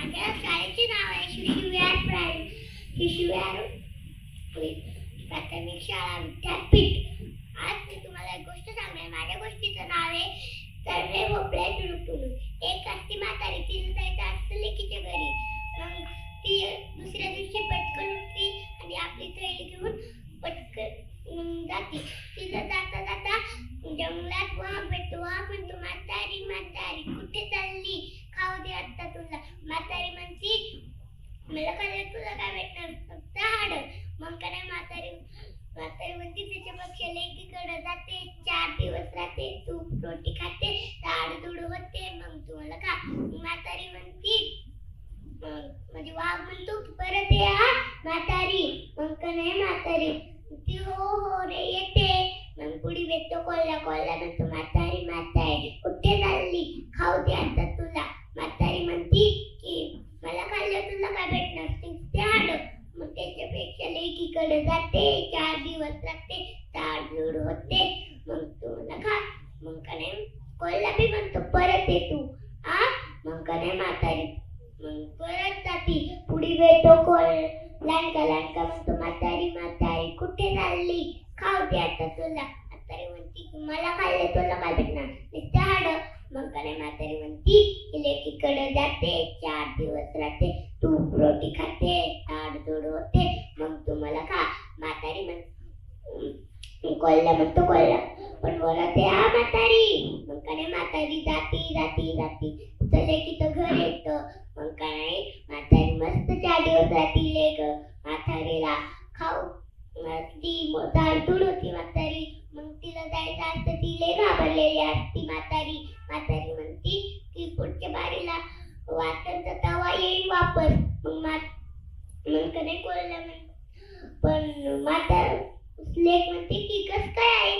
माझ्या शाळेचे नाव आहे शिशुविहार प्राय शिशुविहार प्राथमिक शाळा विद्यापीठ. आज मी तुम्हाला एक गोष्ट सांगणार माझ्या गोष्टीचं नाव आहे सर्वे भोपळ्या टुणूक एक असती म्हातारी तिचं जायचं असतं लेकीच्या घरी. मग ती दुसऱ्या दिवशी पटकन उठली आणि आपली थैली घेऊन पटकन जाते. तिथं जाता जाता जंगलात वाघ भेटतो वाघ म्हणतो म्हातारी म्हातारी कुठे चालली खाऊ दे आता तुला म्हातारी म्हणती मला काय तुला काय भेटणार फक्त हाड मग काय म्हातारी म्हातारी म्हणते त्याच्या पक्ष लेकीकडे जाते चार दिवस राहते तूप रोटी खाते हाड दुड होते मग तुम्हाला मला खा म्हातारी म्हणती म्हणजे वाघ म्हणतो परत ये हा म्हातारी मग का नाही म्हातारी ती हो हो रे येते मग पुढी भेटतो कोल्हा. कोल्हा म्हणतो म्हातारी म्हातारी कुठे चालली? खाऊ द्या आता तुला म्हातारी म्हणती की मला खाल्लं तुला काय भेटणार ते हाड मग त्याच्यापेक्षा लेकीकडे जाते चार दिवस लागते चार जोड होते. मग तू मला खा मग कने कोल्हा बी म्हणतो परत ये तू. आ? मग का नाही म्हातारी? मग परत जाती. पुढे भेटतो कोल. लांडका लांडका म्हणतो म्हातारी म्हातारी कुठे चालली? खाऊ दे आता तुला. म्हातारी म्हणती मला खाल्ले तुला काय भेटणार नुसतं हाड मग काय म्हातारी म्हणती की लेकीकडे जाते चार दिवस राहते तूप रोटी खाते झाड जोड होते मग तू मला खा म्हातारी तिला कोल्हा म्हणतो कोल्हा पण वरात आहे म्हातारी. मग काय म्हातारी जाती जाती जाती. तर लेकीचं घर येतं. मग काय? म्हातारी मस्त चार दिवस राहती लेक म्हातारीला खाऊ. ती झाडतूड होती म्हातारी. मग तिला जायचं असतं ती लय घाबरलेली असती म्हातारी. म्हातारी म्हणती की पुढच्या बारीला वाटणचा तवा येईल वापस मग मा मग कधी कोळला पण माता लेक म्हणते की कस काय आहे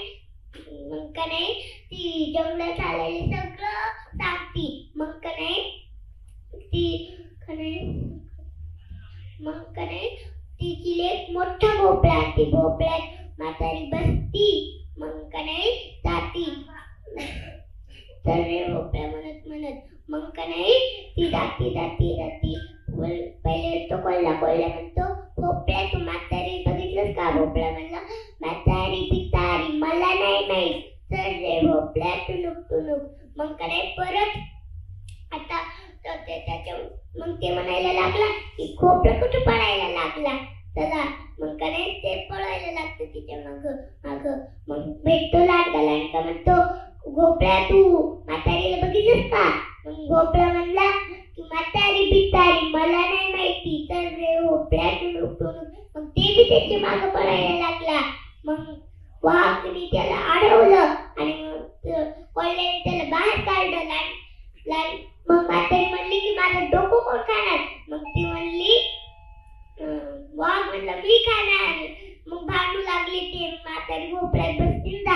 मग का नाही ती जंगलात आलेली सगळं सांगती. मग का नाही? ती का नाही? मग का नाही? तिची एक मोठा भोपळा ती भोपळ्यात म्हातारी बसती. मग का नाही? जाती. तर भोपळ्या म्हणत म्हणत. मग का नाही? ती जाती जाती जाती. पहिले तो कोल्हा कोल्हा म्हणतो भोपळ्या तू म्हातारी बघितलंस का भोपळा? म्हणत लोक मग काय परत? आता ते त्याच्या मग ते म्हणायला लागला की खोपडा कुठं पडायला लागला? चला मग काय नाही ते पळायला लागतं तिच्या मग माग. मग भेटतो लाडका लाडका म्हणतो घोपळ्या तू म्हातारीला बघितलंस का? मग घोपळा म्हणला की म्हातारी बितारी मला नाही माहिती. तर रे गोपळ्या टुणूक मग ते बी त्याच्या माग पळायला लागला. मग वाघने त्याला अडवलं. played with in